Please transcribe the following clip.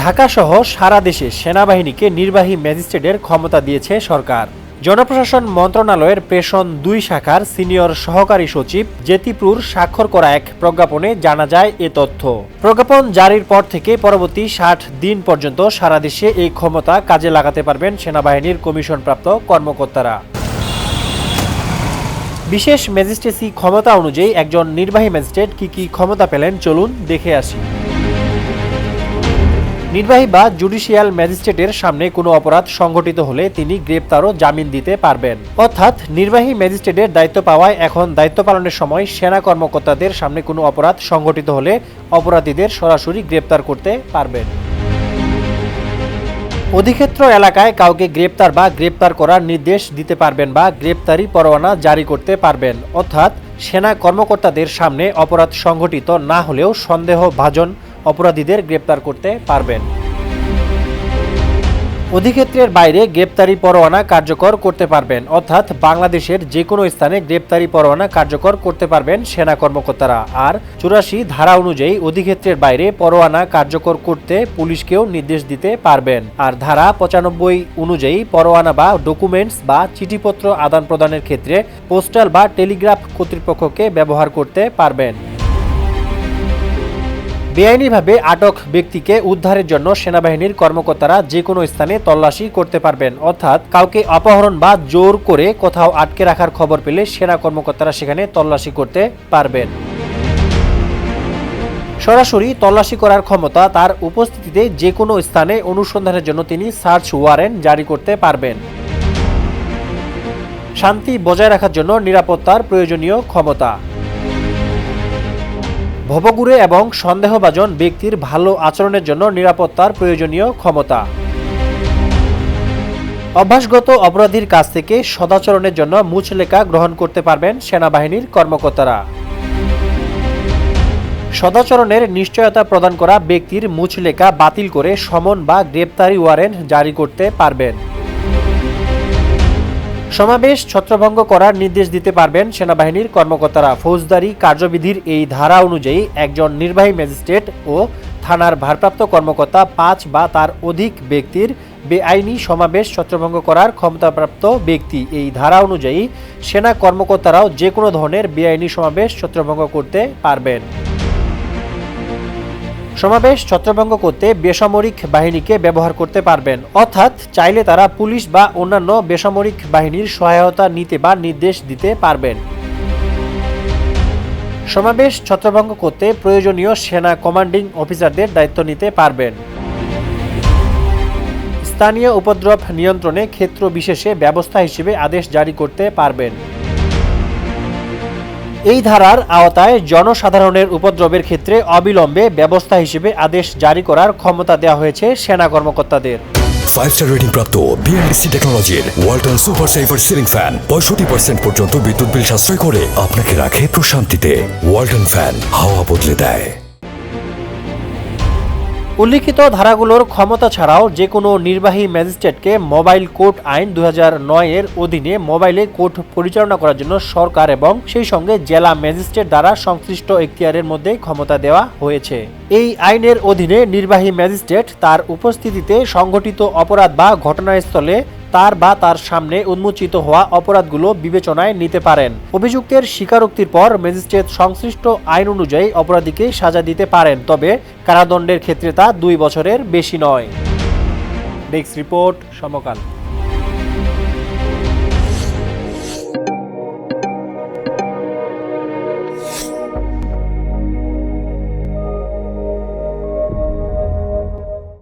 ঢাকাসহ সারা দেশে সেনাবাহিনীকে নির্বাহী ম্যাজিস্ট্রেটের ক্ষমতা দিয়েছে সরকার। জনপ্রশাসন মন্ত্রণালয়ের প্রেষণ দুই শাখার সিনিয়র সহকারী সচিব জেতিপুর স্বাক্ষর করা এক প্রজ্ঞাপনে জানা যায় এ তথ্য। প্রজ্ঞাপন জারির পর থেকে পরবর্তী ষাট দিন পর্যন্ত সারা দেশে এই ক্ষমতা কাজে লাগাতে পারবেন সেনাবাহিনীর কমিশনপ্রাপ্ত কর্মকর্তারা। বিশেষ ম্যাজিস্ট্রেসি ক্ষমতা অনুযায়ী একজন নির্বাহী ম্যাজিস্ট্রেট কি কি ক্ষমতা পেলেন চলুন দেখে আসি। নির্বাহী বা জুডিশিয়াল ম্যাজিস্ট্রেটের সামনে কোনো অপরাধ সংঘটিত হলে তিনি গ্রেপ্তার ও জামিন দিতে পারবেন। অর্থাৎ নির্বাহী ম্যাজিস্ট্রেটের দায়িত্ব পাওয়ায় এখন দায়িত্ব পালনের সময় সেনা কর্মকর্তাদের সামনে কোনো অপরাধ সংঘটিত হলে অপরাধীদের সরাসরি গ্রেপ্তার করতে পারবেন। অধিক্ষেত্র এলাকায় কাউকে গ্রেপ্তার বা গ্রেপ্তার করার নির্দেশ দিতে পারবেন বা গ্রেপ্তারি পরোয়ানা জারি করতে পারবেন। অর্থাৎ সেনা কর্মকর্তাদের সামনে অপরাধ সংঘটিত না হলেও সন্দেহভাজন অপরাধীদের গ্রেপ্তার করতে পারবেন। অধিক্ষেত্রের বাইরে গ্রেপ্তারি পরোয়ানা কার্যকর করতে পারবেন। অর্থাৎ বাংলাদেশের যে কোনো স্থানে গ্রেপ্তারি পরোয়ানা কার্যকর করতে পারবেন সেনা কর্মকর্তারা। আর চুরাশি ধারা অনুযায়ী অধিক্ষেত্রের বাইরে পরোয়ানা কার্যকর করতে পুলিশকেও নির্দেশ দিতে পারবেন। আর ধারা পঁচানব্বই অনুযায়ী পরোয়ানা বা ডকুমেন্টস বা চিঠিপত্র আদান প্রদানের ক্ষেত্রে পোস্টাল বা টেলিগ্রাফ কর্তৃপক্ষকে ব্যবহার করতে পারবেন। বেআইনিভাবে আটক ব্যক্তিকে উদ্ধারের জন্য সেনাবাহিনীর কর্মকর্তারা যে কোনো স্থানে তল্লাশি করতে পারবেন। অর্থাৎ কাউকে অপহরণ বা জোর করে কোথাও আটকে রাখার খবর পেলে সেনা কর্মকর্তারা সেখানে তল্লাশি করতে পারবেন। সরাসরি তল্লাশি করার ক্ষমতা তার উপস্থিতিতে যে কোনো স্থানে অনুসন্ধানের জন্য তিনি সার্চ ওয়ারেন্ট জারি করতে পারবেন। শান্তি বজায় রাখার জন্য নিরাপত্তার প্রয়োজনীয় ক্ষমতা। ভবগুড়ে এবং সন্দেহভাজন ব্যক্তির ভালো আচরণের জন্য নিরাপত্তার প্রয়োজনীয় ক্ষমতা। অভ্যাসগত অপরাধীর কাছ থেকে সদাচরণের জন্য মুচলেখা গ্রহণ করতে পারবেন সেনাবাহিনীর কর্মকর্তারা। সদাচরণের নিশ্চয়তা প্রদান করা ব্যক্তির মুচলেখা বাতিল করে সমন বা গ্রেপ্তারি ওয়ারেন্ট জারি করতে পারবেন। সমাবেশ ছত্রভঙ্গ করার নির্দেশ দিতে পারবেন সেনাবাহিনীর কর্মকর্তারা। ফৌজদারি কার্যবিধির এই ধারা অনুযায়ী একজন নির্বাহী ম্যাজিস্ট্রেট ও থানার ভারপ্রাপ্ত কর্মকর্তা পাঁচ বা তার অধিক ব্যক্তির বেআইনি সমাবেশ ছত্রভঙ্গ করার ক্ষমতাপ্রাপ্ত ব্যক্তি। এই ধারা অনুযায়ী সেনা কর্মকর্তারাও যে কোনো ধরনের বেআইনি সমাবেশ ছত্রভঙ্গ করতে পারবেন। সমাবেশ ছত্রভঙ্গ করতে বেসামরিক বাহিনীকে ব্যবহার করতে পারবেন। অর্থাৎ চাইলে তারা পুলিশ বা অন্যান্য বেসামরিক বাহিনীর সহায়তা নিতে বা নির্দেশ দিতে পারবেন। সমাবেশ ছত্রভঙ্গ করতে প্রয়োজনীয় সেনা কমান্ডিং অফিসারদের দায়িত্ব নিতে পারবেন। স্থানীয় উপদ্রব নিয়ন্ত্রণে ক্ষেত্র বিশেষে ব্যবস্থা হিসেবে আদেশ জারি করতে পারবেন। এই ধারার আওতায় জনসাধারণের উপদ্রবের ক্ষেত্রে অবিলম্বে ব্যবস্থা হিসেবে আদেশ জারি করার ক্ষমতা দেওয়া হয়েছে সেনা কর্মকর্তাদের। ফাইভ স্টার রেটিং প্রাপ্ত বিএনডিসি টেকনোলজির Walton super saver ceiling fan পঁয়ষট্টি পার্সেন্ট পর্যন্ত বিদ্যুৎ বিল সাশ্রয় করে আপনাকে রাখে প্রশান্তিতে। ওয়ালটন ফ্যান হাওয়া বদলে দেয়। উল্লিখিত ধারাগুলোর ক্ষমতা ছাড়াও যে কোনো নির্বাহী ম্যাজিস্ট্রেটকে মোবাইল কোর্ট আইন দু এর অধীনে মোবাইলে কোর্ট পরিচালনা করার জন্য সরকার এবং সেই সঙ্গে জেলা ম্যাজিস্ট্রেট দ্বারা সংশ্লিষ্ট এখতিয়ারের মধ্যে ক্ষমতা দেওয়া হয়েছে। এই আইনের অধীনে নির্বাহী ম্যাজিস্ট্রেট তার উপস্থিতিতে সংঘটিত অপরাধ বা ঘটনাস্থলে তার বা তার সামনে উন্মোচিত হওয়া অপরাধগুলো বিবেচনায় নিতে পারেন। অভিযুক্তের স্বীকারোক্তির পর ম্যাজিস্ট্রেট সংশ্লিষ্ট আইন অনুযায়ী অপরাধীকে সাজা দিতে পারেন, তবে কারাদণ্ডের ক্ষেত্রে তা দুই বছরের বেশি নয়। Desk report Samakal.